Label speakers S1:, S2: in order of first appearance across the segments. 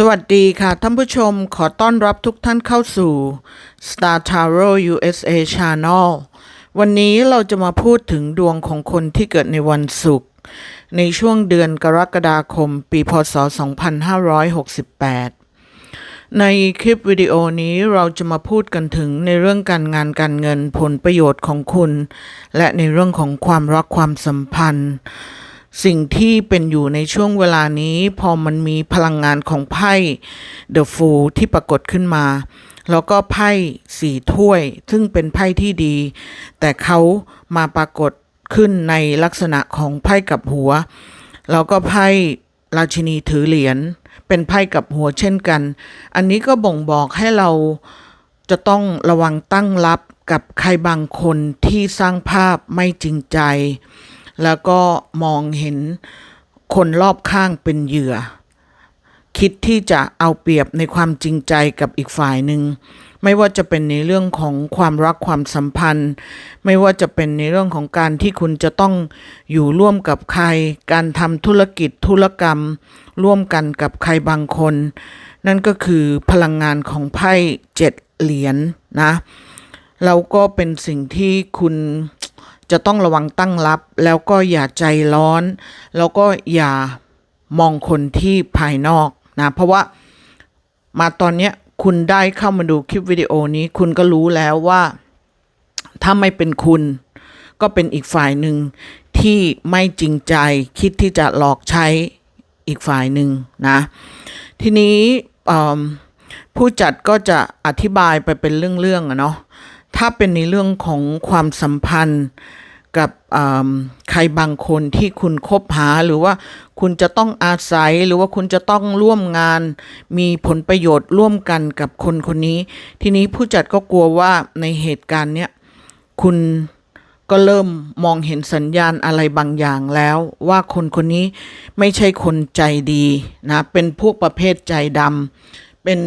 S1: สวัสดีค่ะท่านผู้ชมขอต้อนรับทุกท่านเข้าสู่ Star Tarot USA Channel วันนี้เราจะมาพูดถึงดวงของคนที่เกิดในวันศุกร์ในช่วงเดือนกรกฎาคม ปีพศ 2568 ในคลิปวิดีโอนี้เราจะมาพูดกันถึงในเรื่องการงานการเงินผลประโยชน์ของคุณ และในเรื่องของความรักความสัมพันธ์ สิ่งที่เป็นอยู่ในช่วงเวลานี้ พอมันมีพลังงานของไพ่ The Fool ที่ปรากฏขึ้นมา แล้วก็ไพ่สี่ถ้วย ซึ่งเป็นไพ่ที่ดี แต่เขามาปรากฏขึ้นในลักษณะของไพ่กับหัว แล้วก็ไพ่ราชินีถือเหรียญเป็นไพ่กับหัวเช่นกัน อันนี้ก็บ่งบอกให้เราจะต้องระวังตั้งรับกับใครบางคนที่สร้างภาพไม่จริงใจ แล้วก็มองเห็นคนรอบข้างเป็นเหยื่อ คิดที่จะเอาเปรียบในความจริงใจกับอีกฝ่ายหนึ่งไม่ว่าจะเป็นในเรื่องของความรักความสัมพันธ์ ไม่ว่าจะเป็นในเรื่องของการที่คุณจะต้องอยู่ร่วมกับใคร การทำธุรกิจธุรกรรม ร่วมกันกับใครบางคน นั่นก็คือพลังงานของไพ่เจ็ดเหรียญนนะแล้วก็เป็นสิ่งที่คุณ จะต้องระวังตั้งรับ แล้วก็อย่าใจร้อน แล้วก็อย่ามองคนที่ภายนอกนะเพราะว่ามาตอนเนี้ยคุณได้เข้ามาดูคลิปวิดีโอนี้ คุณก็รู้แล้วว่า ถ้าไม่เป็นคุณ ก็เป็นอีกฝ่ายหนึ่งที่ไม่จริงใจคิดที่จะหลอกใช้อีกฝ่ายหนึ่งนะ ทีนี้ผู้จัดก็จะอธิบายไปเป็นเรื่องๆอะเนาะ ถ้าเป็นในเรื่องของความสัมพันธ์กับใครบางคนที่คุณคบหาหรือว่าคุณจะต้องอาศัยหรือว่าคุณจะต้องร่วมงาน มีผลประโยชน์ร่วมกันกับคนคนนี้ ทีนี้ผู้จัดก็กลัวว่าในเหตุการณ์เนี้ยคุณก็เริ่มมองเห็นสัญญาณอะไรบางอย่างแล้วว่าคนคนนี้ไม่ใช่คนใจดีนะเป็นพวกประเภทใจดำเป็น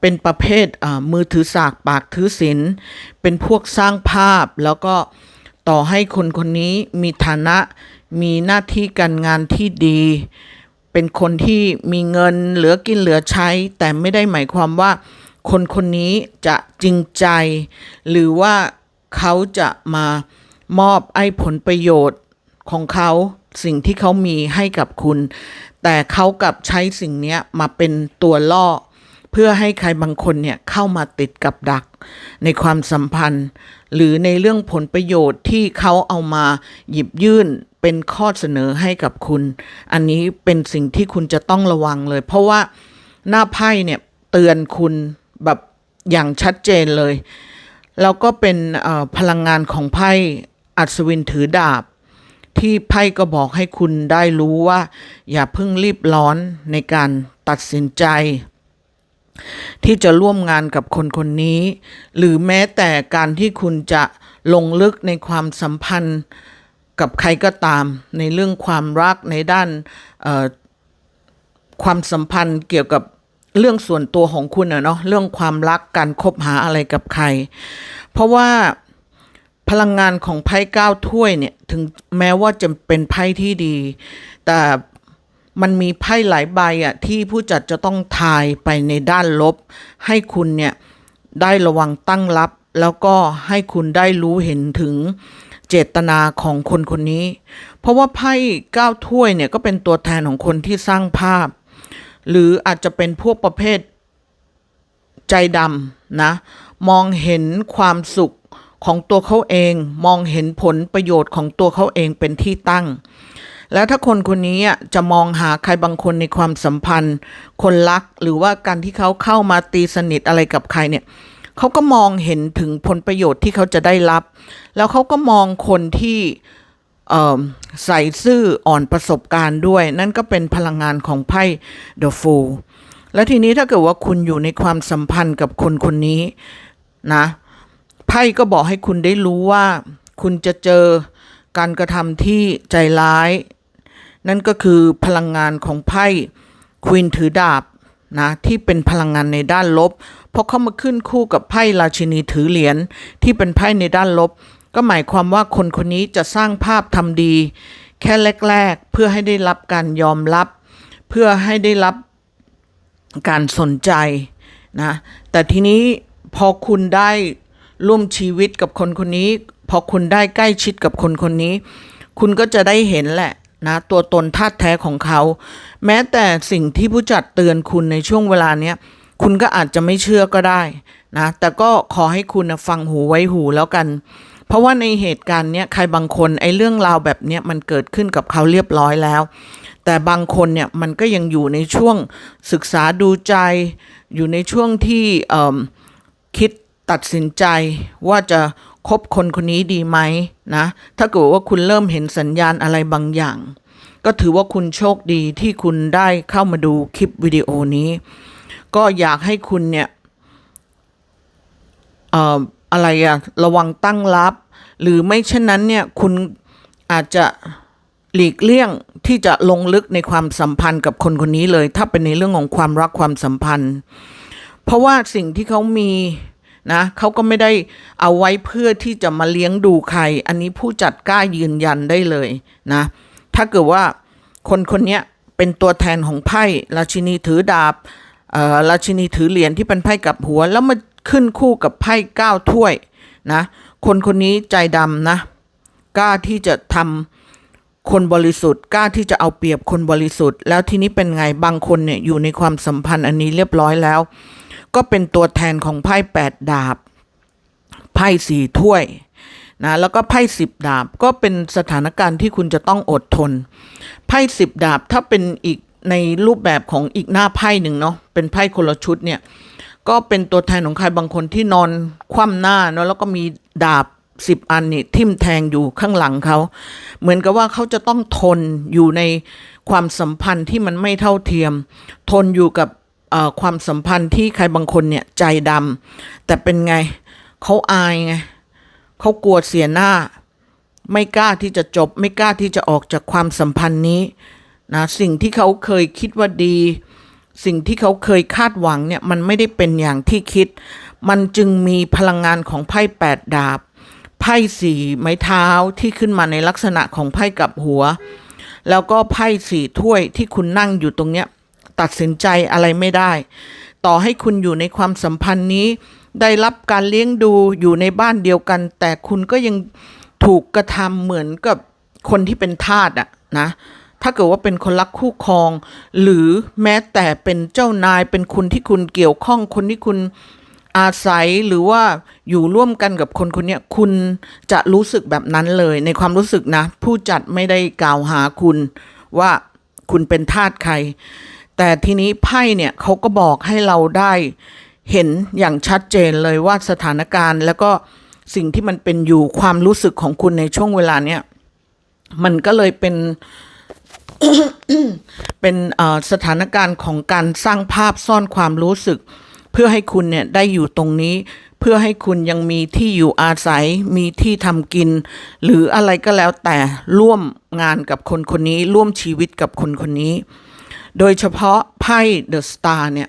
S1: เป็นประเภทมือถือสากปากถือศีลเป็นพวกสร้างภาพ แล้วก็ต่อให้คนคนนี้มีฐานะมีหน้าที่การงานที่ดี เป็นคนที่มีเงินเหลือกินเหลือใช้ แต่ไม่ได้หมายความว่า คนคนนี้จะจริงใจ หรือว่าเขาจะมามอบไอ้ผลประโยชน์ของเขา สิ่งที่เขามีให้กับคุณ แต่เขากลับใช้สิ่งนี้มาเป็นตัวล่อ เพื่อให้ใครบางคนเนี่ยเข้ามาติดกับดัก ในความสัมพันธ์ หรือในเรื่องผลประโยชน์ที่เขาเอามาหยิบยื่นเป็นข้อเสนอให้กับคุณ อันนี้เป็นสิ่งที่คุณจะต้องระวังเลย เพราะว่าหน้าไพ่เนี่ยเตือนคุณแบบอย่างชัดเจนเลย แล้วก็เป็นพลังงานของไพ่อัศวินถือดาบ ที่ไพ่ก็บอกให้คุณได้รู้ว่า อย่าเพิ่งรีบร้อนในการตัดสินใจ ที่จะร่วมงานกับคนคนนี้ หรือแม้แต่การที่คุณจะลงลึกในความสัมพันธ์กับใครก็ตาม ในเรื่องความรักในด้านความสัมพันธ์เกี่ยวกับเรื่องส่วนตัวของคุณอะเนาะเรื่องความรักการคบหาอะไรกับใคร เพราะว่า พลังงานของไพ่เก้าถ้วยเนี่ยถึงแม้ว่าจะเป็นไพ่ที่ดี แต่มันมีไพ่หลายใบอะที่ผู้จัดจะต้องทายไปในด้านลบ ให้คุณเนี่ยได้ระวังตั้งรับ แล้วก็ให้คุณได้รู้เห็นถึงเจตนาของคนคนนี้ เพราะว่าไพ่เก้าถ้วยเนี่ยก็เป็นตัวแทนของคนที่สร้างภาพ หรืออาจจะเป็นพวกประเภทใจดำนะ มองเห็นความสุข ของตัวเขาเองมองเห็นผลประโยชน์ของตัวเขาเองเป็นที่ตั้ง แล้วถ้าคนคนนี้อะจะมองหาใครบางคนในความสัมพันธ์ คนรักหรือว่าการที่เขาเข้ามาตีสนิทอะไรกับใครเนี่ยเขาก็มองเห็นถึงผลประโยชน์ที่เขาจะได้รับ แล้วเขาก็มองคนที่เออใส่ซื่ออ่อนประสบการณ์ด้วย นั่นก็เป็นพลังงานของไพ่ The Fool และทีนี้ถ้าเกิดว่าคุณอยู่ในความสัมพันธ์กับคนคนนี้นะ ไพ่ก็บอกให้คุณได้รู้ว่า คุณจะเจอการกระทำที่ใจร้าย นั่นก็คือพลังงานของไพ่ควีนถือดาบนะที่เป็นพลังงานในด้านลบเพราะเข้ามาขึ้นคู่กับไพ่ราชินีถือเหรียญที่เป็นไพ่ในด้านลบ ก็หมายความว่าคนคนนี้จะสร้างภาพทำดี แค่แรก ๆ เพื่อให้ได้รับการยอมรับ เพื่อให้ได้รับการสนใจนะแต่ทีนี้พอคุณได้ ร่วมชีวิตกับคนคนนี้ พอคุณได้ใกล้ชิดกับคนคนนี้ คุณก็จะได้เห็นแหละนะตัวตนธาตุแท้ของเขา แม้แต่สิ่งที่ผู้จัดเตือนคุณในช่วงเวลาเนี้ยคุณก็อาจจะไม่เชื่อก็ได้นะแต่ก็ขอให้คุณฟังหูไว้หูแล้วกัน เพราะว่าในเหตุการณ์เนี้ยใครบางคนไอ้เรื่องราวแบบเนี้ยมันเกิดขึ้นกับเขาเรียบร้อยแล้ว แต่บางคนเนี่ยมันก็ยังอยู่ในช่วงศึกษาดูใจ อยู่ในช่วงที่เออคิด ตัดสินใจว่าจะคบคนคนนี้ดีไหมนะ ถ้าเกิดว่าคุณเริ่มเห็นสัญญาณอะไรบางอย่าง ก็ถือว่าคุณโชคดีที่คุณได้เข้ามาดูคลิปวิดีโอนี้ ก็อยากให้คุณเนี่ยเอ่ออะไรอะระวังตั้งรับ หรือไม่เช่นนั้นเนี่ยคุณอาจจะหลีกเลี่ยงที่จะลงลึกในความสัมพันธ์กับคนคนนี้เลย ถ้าเป็นในเรื่องของความรักความสัมพันธ์ เพราะว่าสิ่งที่เขามี นะเขาก็ไม่ได้เอาไว้เพื่อที่จะมาเลี้ยงดูใคร อันนี้ผู้จัดกล้ายืนยันได้เลยนะ ถ้าเกิดว่าคนคนนี้เป็นตัวแทนของไพ่ราชินีถือดาบเอ่อราชินีถือเหรียญที่เป็นไพ่กับหัว แล้วมาขึ้นคู่กับไพ่ก้าถ้วยนะคนคนนี้ใจดำนะกล้าที่จะทำคนบริสุทธิ์กล้าที่จะเอาเปรียบคนบริสุทธิ์ แล้วทีนี้เป็นไงบางคนเนี่ยอยู่ในความสัมพันธ์อันนี้เรียบร้อยแล้ว ก็เป็นตัวแทนของไพ่แปดดาบ ไพ่สี่ถ้วยนะแล้วก็ไพ่สิบดาบก็เป็นสถานการณ์ที่คุณจะต้องอดทน ไพ่สิบดาบถ้าเป็นอีกในรูปแบบของอีกหน้าไพ่หนึ่งเนาะเป็นไพ่คนละชุดเนี่ยก็เป็นตัวแทนของใครบางคนที่นอนคว่ำหน้าเนาะแล้วก็มีดาบสิบอันนี่ทิ่มแทงอยู่ข้างหลังเขาเหมือนกับว่าเขาจะต้องทนอยู่ในความสัมพันธ์ที่มันไม่เท่าเทียม ทนอยู่กับ ความสัมพันธ์ที่ใครบางคนเนี่ยใจดำแต่เป็นไงเขาอายไงเขากลัวเสียหน้า ไม่กล้าที่จะจบ ไม่กล้าที่จะออกจากความสัมพันธ์นี้นะสิ่งที่เขาเคยคิดว่าดี สิ่งที่เขาเคยคาดหวังเนี่ยมันไม่ได้เป็นอย่างที่คิด มันจึงมีพลังงานของไพ่แปดดาบไพ่สี่ไม้เท้าที่ขึ้นมาในลักษณะของไพ่กับหัว แล้วก็ไพ่สี่ถ้วยที่คุณนั่งอยู่ตรงเนี้ย ตัดสินใจอะไรไม่ได้ ต่อให้คุณอยู่ในความสัมพันธ์นี้ ได้รับการเลี้ยงดูอยู่ในบ้านเดียวกัน แต่คุณก็ยังถูกกระทำเหมือนกับคนที่เป็นทาสอะนะถ้าเกิดว่าเป็นคนรักคู่ครอง หรือแม้แต่เป็นเจ้านายเป็นคุณที่คุณเกี่ยวข้องคนที่คุณอาศัยหรือว่าอยู่ร่วมกันกับคนคนนี้คุณจะรู้สึกแบบนั้นเลย ในความรู้สึกนะ ผู้จัดไม่ได้กล่าวหาคุณว่าคุณเป็นทาสใคร แต่ทีนี้ไพ่เนี่ยเขาก็บอกให้เราได้เห็นอย่างชัดเจนเลยว่าสถานการณ์ แล้วก็สิ่งที่มันเป็นอยู่ความรู้สึกของคุณในช่วงเวลาเนี้ยมันก็เลยเป็นเป็นสถานการณ์ของการสร้างภาพซ่อนความรู้สึก เพื่อให้คุณเนี่ยได้อยู่ตรงนี้ เพื่อให้คุณยังมีที่อยู่อาศัย มีที่ทำกิน หรืออะไรก็แล้วแต่ร่วมงานกับคนคนนี้ ร่วมชีวิตกับคนคนนี้ โดยเฉพาะไพ่เดอะสตาร์เนี่ย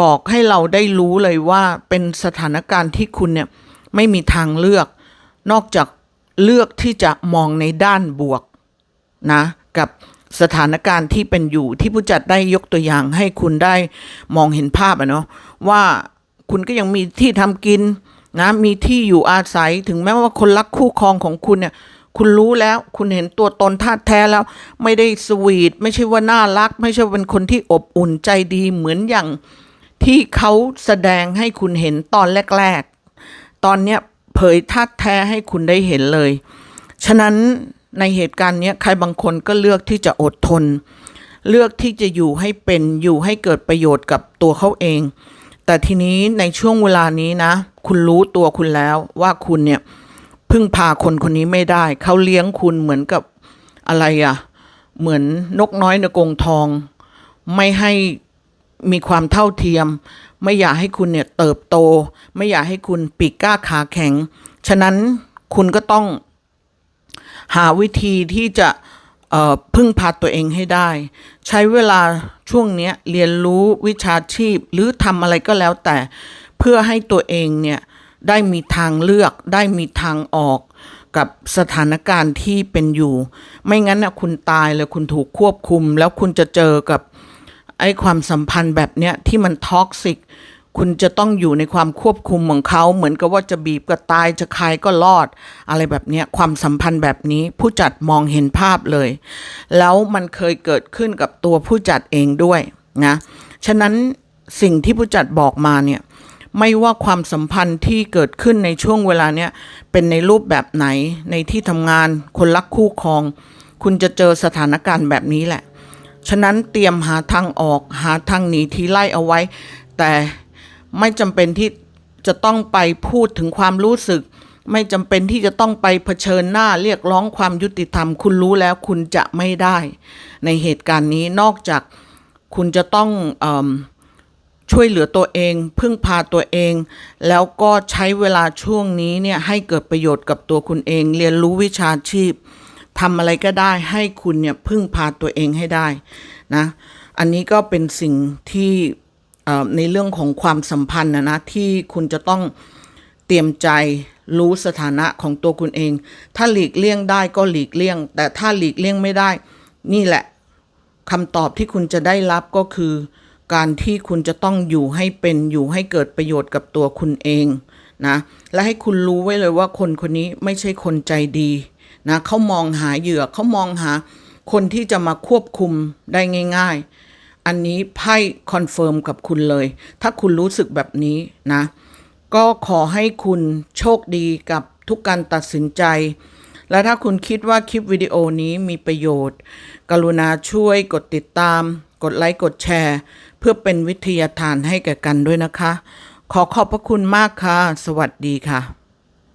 S1: บอกให้เราได้รู้เลยว่าเป็นสถานการณ์ที่คุณเนี่ยไม่มีทางเลือก นอกจากเลือกที่จะมองในด้านบวกนะกับสถานการณ์ที่เป็นอยู่ที่ผู้จัดได้ยกตัวอย่างให้คุณได้มองเห็นภาพอะเนาะว่าคุณก็ยังมีที่ทำกินนะมีที่อยู่อาศัยถึงแม้ว่าคนรักคู่ครองของคุณเนี่ย คุณรู้แล้ว คุณเห็นตัวตนท่าแท้แล้ว ไม่ได้สวีท ไม่ใช่ว่าน่ารัก ไม่ใช่เป็นคนที่อบอุ่นใจดีเหมือนอย่างที่เขาแสดงให้คุณเห็นตอนแรก ๆ ตอนเนี้ยเผยท่าแท้ให้คุณได้เห็นเลย ฉะนั้นในเหตุการณ์เนี้ยใครบางคนก็เลือกที่จะอดทน เลือกที่จะอยู่ให้เป็นอยู่ให้เกิดประโยชน์กับตัวเขาเอง แต่ทีนี้ในช่วงเวลานี้นะ คุณรู้ตัวคุณแล้วว่าคุณเนี่ย พึ่งพาคนคนนี้ไม่ได้ เขาเลี้ยงคุณเหมือนกับอะไรอะเหมือนนกน้อยในกรงทอง ไม่ให้มีความเท่าเทียม ไม่อยากให้คุณเนี่ยเติบโต ไม่อยากให้คุณปีกกล้าขาแข็ง ฉะนั้นคุณก็ต้องหาวิธีที่จะพึ่งพาตัวเองให้ได้ ใช้เวลาช่วงนี้เรียนรู้วิชาชีพ หรือทำอะไรก็แล้วแต่ เพื่อให้ตัวเองเนี่ย ได้มีทางเลือกได้มีทางออกกับสถานการณ์ที่เป็นอยู่ ไม่งั้นนะคุณตายเลยคุณถูกควบคุม แล้วคุณจะเจอกับไอ้ความสัมพันธ์แบบเนี้ยที่มันท็อกซิกคุณจะต้องอยู่ในความควบคุมของเขาเหมือนกับว่าจะบีบก็ตายจะคายก็รอด อะไรแบบเนี้ยความสัมพันธ์แบบนี้ผู้จัดมองเห็นภาพเลย แล้วมันเคยเกิดขึ้นกับตัวผู้จัดเองด้วยนะฉะนั้นสิ่งที่ผู้จัดบอกมาเนี่ย ไม่ว่าความสัมพันธ์ที่เกิดขึ้นในช่วงเวลาเนี้ยเป็นในรูปแบบไหนในที่ทำงานคนรักคู่ครอง คุณจะเจอสถานการณ์แบบนี้แหละ ฉะนั้นเตรียมหาทางออกหาทางหนีทีไล่เอาไว้ แต่ไม่จำเป็นที่จะต้องไปพูดถึงความรู้สึก ไม่จำเป็นที่จะต้องไปเผชิญหน้าเรียกร้องความยุติธรรม คุณรู้แล้วคุณจะไม่ได้ ในเหตุการณ์นี้นอกจากคุณจะต้องอ ช่วยเหลือตัวเอง พึ่งพาตัวเอง แล้วก็ใช้เวลาช่วงนี้เนี่ยให้เกิดประโยชน์กับตัวคุณเอง เรียนรู้วิชาชีพทำอะไรก็ได้ให้คุณเนี่ยพึ่งพาตัวเองให้ได้นะอันนี้ก็เป็นสิ่งที่ในเรื่องของความสัมพันธ์นะนะที่คุณจะต้องเตรียมใจรู้สถานะของตัวคุณเอง ถ้าหลีกเลี่ยงได้ก็หลีกเลี่ยง แต่ถ้าหลีกเลี่ยงไม่ได้ นี่แหละคำตอบที่คุณจะได้รับก็คือ การที่คุณจะต้องอยู่ให้เป็นอยู่ให้เกิดประโยชน์กับตัวคุณเองนะและให้คุณรู้ไว้เลยว่าคนคนนี้ไม่ใช่คนใจดีนะเขามองหาเหยื่อเขามองหาคนที่จะมาควบคุมได้ง่าย ๆ อันนี้ไพ่คอนเฟิร์มกับคุณเลย ถ้าคุณรู้สึกแบบนี้นะก็ขอให้คุณโชคดีกับทุกการตัดสินใจ และถ้าคุณคิดว่าคลิปวิดีโอนี้มีประโยชน์ กรุณาช่วยกดติดตาม กดไลค์ กดแชร์ เพื่อเป็นวิทยาทานให้แก่กันด้วยนะคะ ขอขอบพระคุณมากค่ะ สวัสดีค่ะ